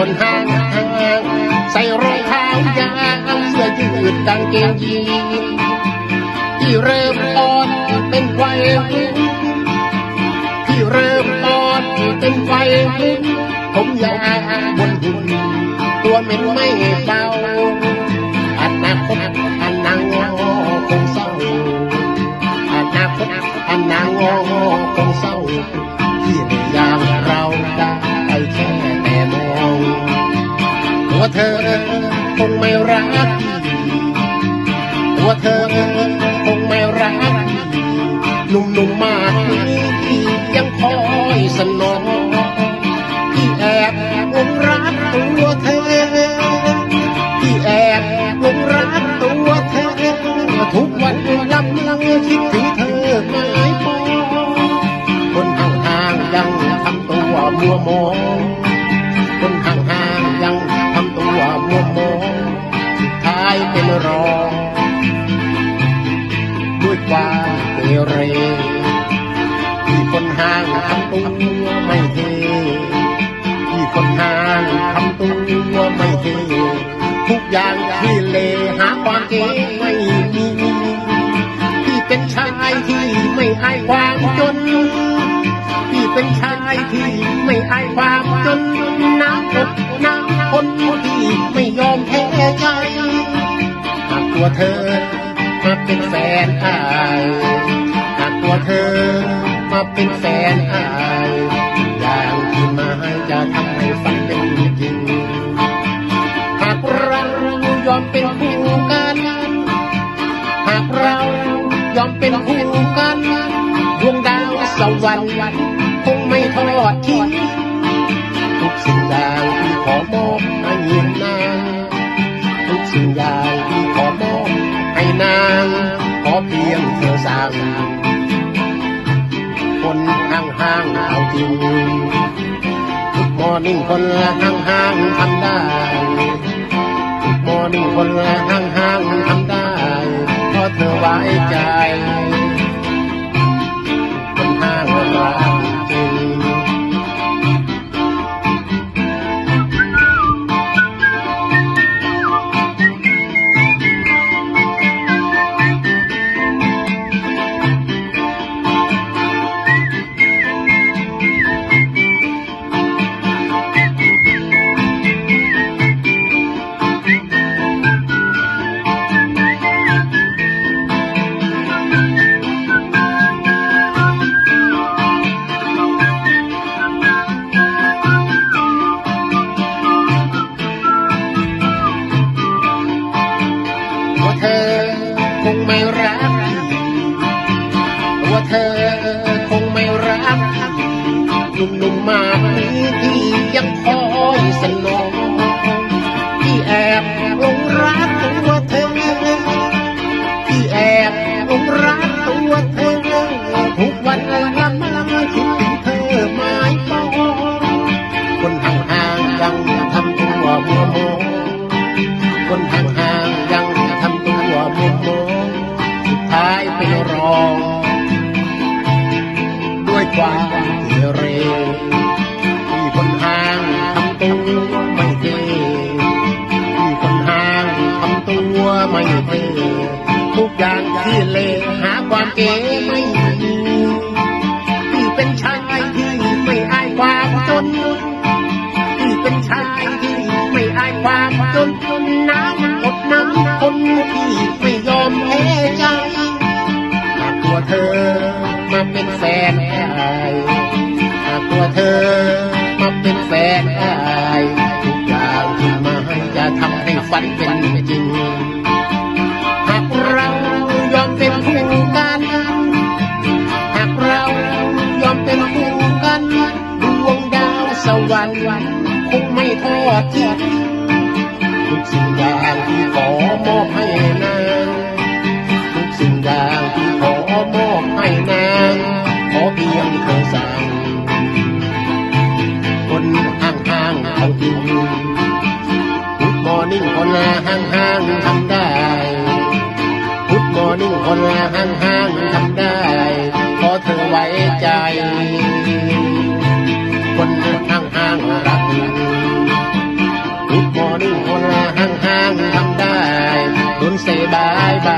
คนห้างห้างใส่รองเท้ายางเสื้อยืดกางเกงยีนที่เริ่มอ่อนเป็นวัยรุ่นที่เริ่มอ่อนเป็นวัยรุ่นผมยาวบนหุ่นตัวเหม็นไม่เบาอนาคตอันนางงอคงเศร้าอนาคตอันนางงอคงเศร้า เธอคงไม่รักตัวเธอคงไม่รักหนุ่มๆมากนี้ที่ยังคอยสนองที่แอบหลงรักตัวเธอที่แอบหลงรักตัวเธอทุกวันลำลังคิดถึงเธอไม่พอคนห่างๆยังทำตัวมัวมอง เรที่คนห่างทำตัวไม่เทที่คนห่างทำตัวไม่เททุกอย่างที่เลหาความเก๋ไม่มีที่เป็นชายที่ไม่อายความจนที่เป็นชายที่ไม่อายความจนน้ำอกน้ำคนที่ไม่ยอมแพ้ใจหากตัวเธอมาเป็นแฟนอาย ตัวเธอมาเป็นแฟนอายอย่างที่มาจะทำให้ฝันเป็นจริง หากเรายอมเป็นคู่กัน หากเรายอมเป็นคู่กันดวงดาวสวรรค์คงไม่ทอดทิ้งทุกสิ่งอย่างที่ขอมอบให้นางทุกสิ่งอย่างที่ขอมอบให้นางขอเพียงเธอสั่งางเอาจริงมอนิ่งคนละห้างๆทำได้มอนิ่งคนละห้างห้างทำได้เพราะเธอไว้ใจคนห้างรัก หนุ่มๆมากนี้ที่ยังคอยสนองที่แอบหลงรักตัวเธอที่แอบหลงรักตัวเธอทุกวันละลังคิดถึงเธอไม่พอคนห่างๆยังทำตัวมัวมองคนห่างๆยังทำตัวมุมมองสุดท้ายเป็นรองด้วยความ เก๋ไม่มีที่เป็นชายที่ไม่อายความจนที่เป็นชายที่ไม่อายความจนน้ำอดน้ำคนที่ไม่ยอมแพ้ใจหากตัวเธอมาเป็นแฟนอายหากตัวเธอมาเป็นแฟนอายทุกอย่างที่มาให้จะทำให้ฝันเป็นจริง สวรรค์คงไม่ทอดทิ้งทุกสิ่งอย่างที่ขอมอบให้นางทุกสิ่งอย่างที่ขอมอบให้นางขอเพียงเธอสั่งคนห่างๆเอาจริงทุกมอนิ่งคนละห่างๆทำได้พุทมอนิ่งคนละห่างห่างๆทำได้เพราะเธอไว้ใจ รักทุกมอนิ่งคนละห่างๆทำได้ดุนเสบายบาย